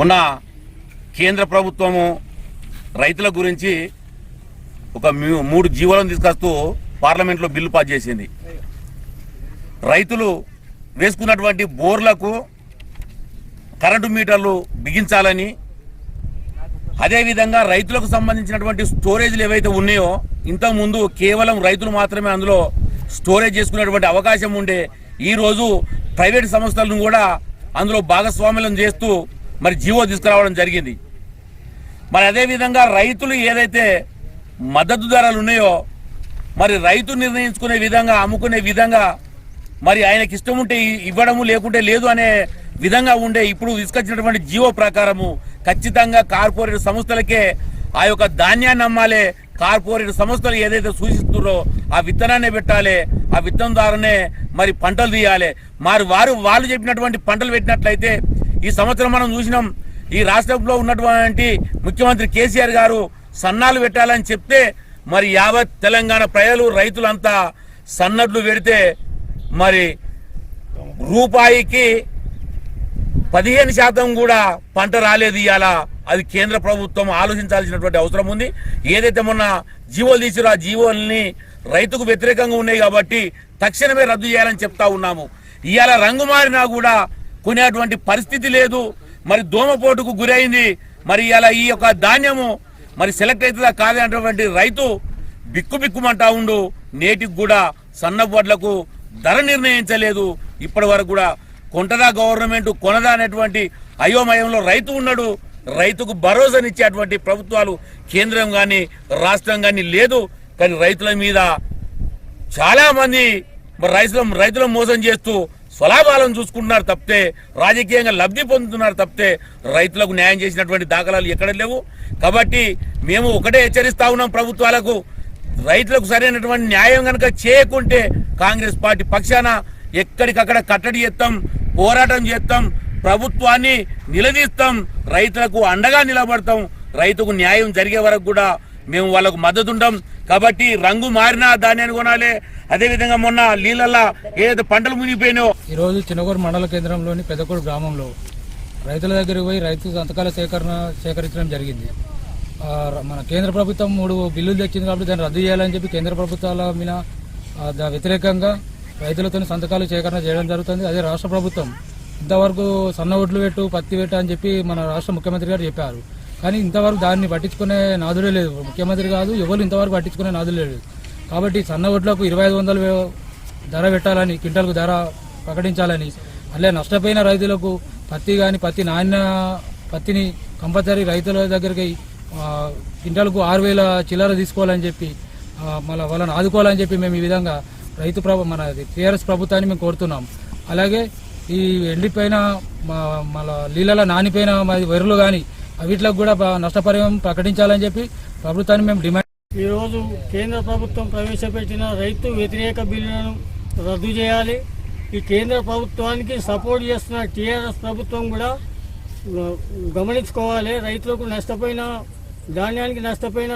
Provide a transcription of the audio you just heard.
మొన్న కేంద్ర ప్రభుత్వము రైతుల గురించి ఒక మూడు జీవోలను తీసుకొస్తూ పార్లమెంట్లో బిల్లు పాస్ చేసింది. రైతులు వేసుకున్నటువంటి బోర్లకు కరెంటు మీటర్లు బిగించాలని అదేవిధంగా రైతులకు సంబంధించినటువంటి స్టోరేజ్లు ఏవైతే ఉన్నాయో ఇంతకుముందు కేవలం రైతులు మాత్రమే అందులో స్టోరేజ్ చేసుకునేటువంటి అవకాశం ఉండే ఈరోజు ప్రైవేట్ సంస్థలను కూడా అందులో భాగస్వామ్యం చేస్తూ మరి జీవో తీసుకురావడం జరిగింది. మరి అదేవిధంగా రైతులు ఏదైతే మద్దతు ధరలు ఉన్నాయో మరి రైతు నిర్ణయించుకునే విధంగా అమ్ముకునే విధంగా మరి ఆయనకి ఇష్టం ఉంటే ఇవ్వడము లేకుంటే లేదు అనే విధంగా ఉండే ఇప్పుడు తీసుకొచ్చినటువంటి జీవో ప్రకారము ఖచ్చితంగా కార్పొరేట్ సంస్థలకే ఆ యొక్క ధాన్యాన్ని అమ్మాలే. కార్పొరేట్ సంస్థలు ఏదైతే సూచిస్తున్నారో ఆ విత్తనాన్ని పెట్టాలి. ఆ విత్తనం ద్వారానే మరి పంటలు తీయాలి. మరి వారు వాళ్ళు చెప్పినటువంటి పంటలు పెట్టినట్లయితే ఈ సంవత్సరం మనం చూసినాం ఈ రాష్ట్రంలో ఉన్నటువంటి ముఖ్యమంత్రి కేసీఆర్ గారు సన్నాలు పెట్టాలని చెప్తే మరి యావత్ తెలంగాణ ప్రజలు రైతులంతా సన్నడ్లు పెడితే మరి రూపాయికి పదిహేను శాతం కూడా పంట రాలేదు ఇవాళ అది కేంద్ర ప్రభుత్వం ఆలోచించాల్సినటువంటి అవసరం ఉంది. ఏదైతే మొన్న జీవోలు తీసిరో ఆ జీవోల్ని రైతుకు వ్యతిరేకంగా ఉన్నాయి కాబట్టి తక్షణమే రద్దు చేయాలని చెప్తా ఉన్నాము. ఇవాళ రంగు మారినా కూడా కొనేటువంటి పరిస్థితి లేదు. మరి దోమపోటుకు గురైంది. మరి అలా ఈ యొక్క ధాన్యము మరి సెలెక్ట్ అవుతుందా కాదనేటువంటి రైతు బిక్కు బిక్కుమంటా ఉండు. నేటికి కూడా సన్నబొడ్లకు ధర నిర్ణయించలేదు. ఇప్పటి వరకు కూడా కొంటదా గవర్నమెంట్ కొనదా అనేటువంటి అయోమయంలో రైతు ఉన్నాడు. రైతుకు భరోసానిచ్చేటువంటి ప్రభుత్వాలు కేంద్రం కానీ రాష్ట్రం కానీ లేదు. కానీ రైతుల మీద చాలామంది మరి రైతుల రైతులను మోసం చేస్తూ స్వలాభాలను చూసుకుంటున్నారు తప్పితే రాజకీయంగా లబ్ధి పొందుతున్నారు తప్పితే రైతులకు న్యాయం చేసినటువంటి దాఖలాలు ఎక్కడ లేవు. కాబట్టి మేము ఒకటే హెచ్చరిస్తా ఉన్నాం ప్రభుత్వాలకు రైతులకు సరైనటువంటి న్యాయం కనుక చేయకుంటే కాంగ్రెస్ పార్టీ పక్షాన ఎక్కడికక్కడ కట్టడి చేస్తాం పోరాటం చేస్తాం ప్రభుత్వాన్ని నిలదీస్తాం రైతులకు అండగా నిలబడతాం రైతుకు న్యాయం జరిగే వరకు కూడా మేము వాళ్ళకు మద్దతు ఉంటాం కాబట్టి రంగు మారినా ధాన్యాన్ని కొనాలి. అదేవిధంగా మొన్న నీళ్ళల్లో ఏదో పంటలు మునిగిపోయినాయో ఈరోజు చిన్నగూరు మండల కేంద్రంలోని పెద్దకూరు గ్రామంలో రైతుల దగ్గరికి పోయి రైతు సంతకాల సేకరణ సేకరించడం జరిగింది. మన కేంద్ర ప్రభుత్వం మూడు బిల్లులు తెచ్చింది కాబట్టి దాన్ని రద్దు చేయాలని చెప్పి కేంద్ర ప్రభుత్వాల మీద వ్యతిరేకంగా రైతులతో సంతకాలు సేకరణ చేయడం జరుగుతుంది. అదే రాష్ట్ర ప్రభుత్వం ఇంతవరకు సన్న ఒడ్లు పెట్టు పత్తి పెట్టు అని చెప్పి మన రాష్ట్ర ముఖ్యమంత్రి గారు చెప్పారు. కానీ ఇంతవరకు దాన్ని పట్టించుకునే నాదుడే లేదు. ముఖ్యమంత్రి కాదు ఎవరు ఇంతవరకు పట్టించుకునే నాదుడే లేదు. కాబట్టి సన్న ఒడ్లకు ఇరవై ఐదు వందలు ధర పెట్టాలని క్వింటల్కు ధర ప్రకటించాలని అలా నష్టపోయిన రైతులకు పత్తి కానీ పత్తి నాణ్య పత్తిని కంపల్సరీ రైతుల దగ్గరికి క్వింటల్కు ఆరు వేల చిల్లర తీసుకోవాలని చెప్పి మళ్ళీ వాళ్ళని ఆదుకోవాలని చెప్పి మేము ఈ విధంగా రైతు ప్రభు మన టీఆర్ఎస్ ప్రభుత్వాన్ని మేము కోరుతున్నాం. అలాగే ఈ ఎండిపోయిన మా- నీళ్ళలో నానిపోయిన మరి వరులు కానీ వీటిలో కూడా నష్టపరిహారం ప్రకటించాలని చెప్పి ప్రభుత్వాన్ని మేము డిమాండ్ ఈరోజు కేంద్ర ప్రభుత్వం ప్రవేశపెట్టిన రైతు వ్యతిరేక బిల్లులను రద్దు చేయాలి. ఈ కేంద్ర ప్రభుత్వానికి సపోర్ట్ చేస్తున్న టీఆర్ఎస్ ప్రభుత్వం కూడా గమనించుకోవాలి. రైతులకు నష్టపోయిన ధాన్యానికి నష్టపోయిన